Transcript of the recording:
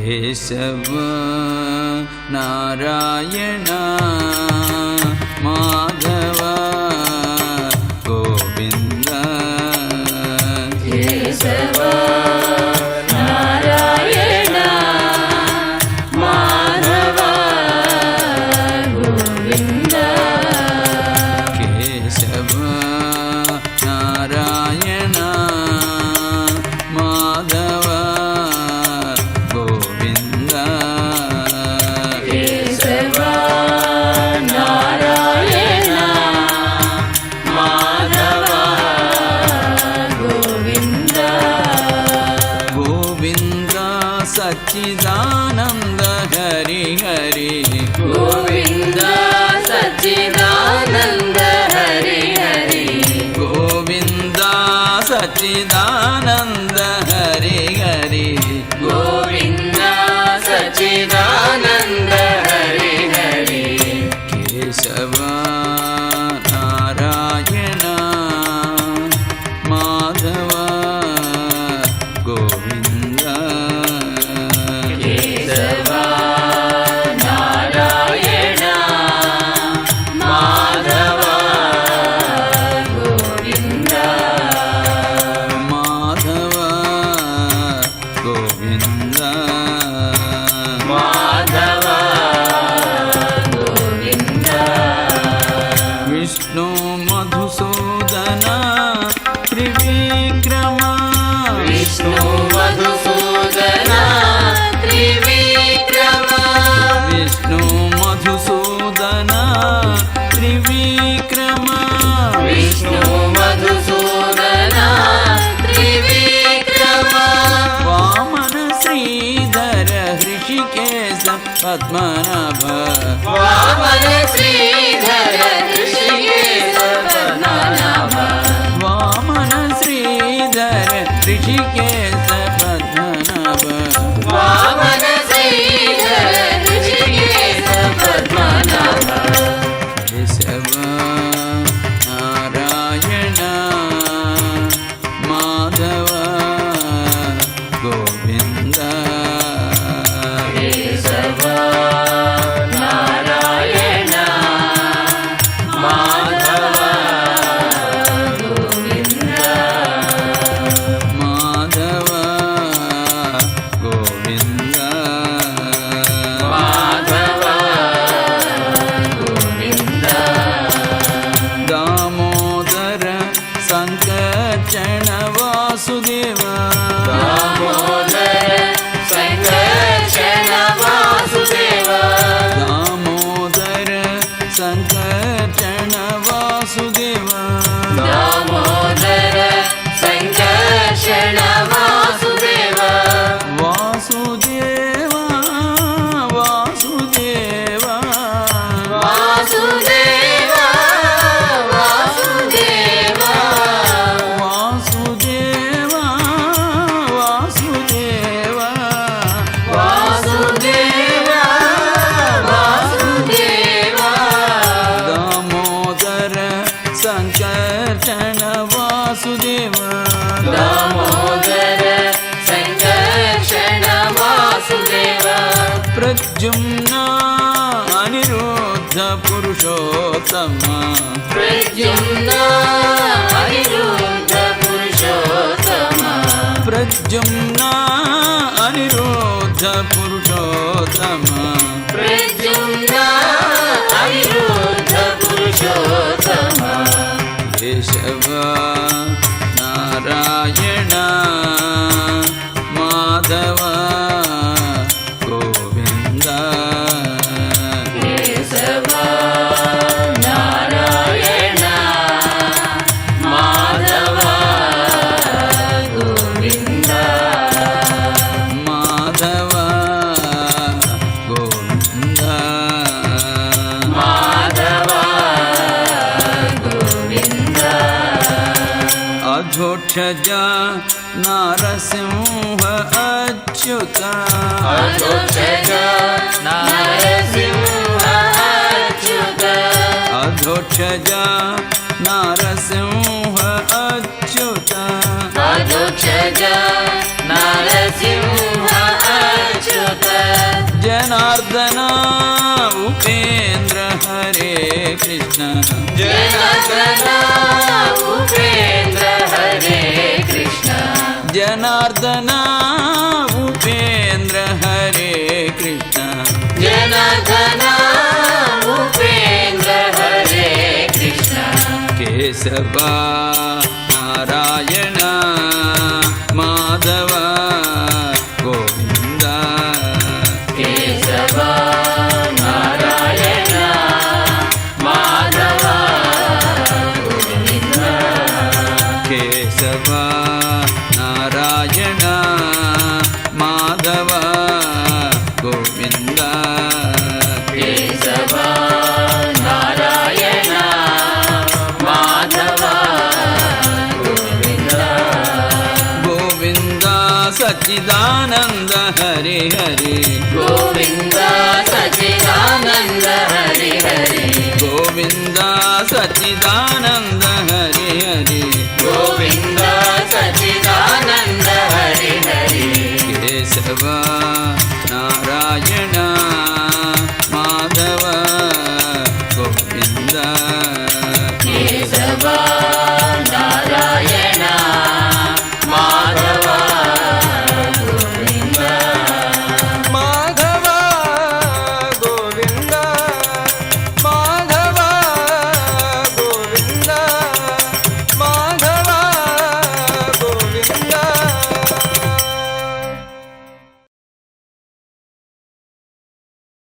Keshav Narayan Sachchidanand Hari Hari Govind Sachchidanand Hari Hari Govind Sachchidanand Hari Hari Govind Venkatesha Padmanabha Vamana Padmanabha. சங்கச்சண Vasudeva Pradyumna Anirudh Purushottam Pradyumna Anirudh Purushottam Pradyumna Anirudh Purushottam Pradyumna Anirudh Purushottam Keshav Narayan Adhokshaja Narsingh Achyut Adhokshaja Narasimha Achyut Adhokshaja Narsingh Achyut Adhokshaja Narasimha Achyut Achyut Janardan Upendra Hare Krishna Janardan Janardan Upendra Hare Krishna. जनार्दना Upendra Hare Krishna. Keshav Narayan. Sachchidanand Hare Hare Govind Sachidanand Hari Hari Govind Sachchidanand Hare Hare Govind Sachidanand Hari Hari Keshav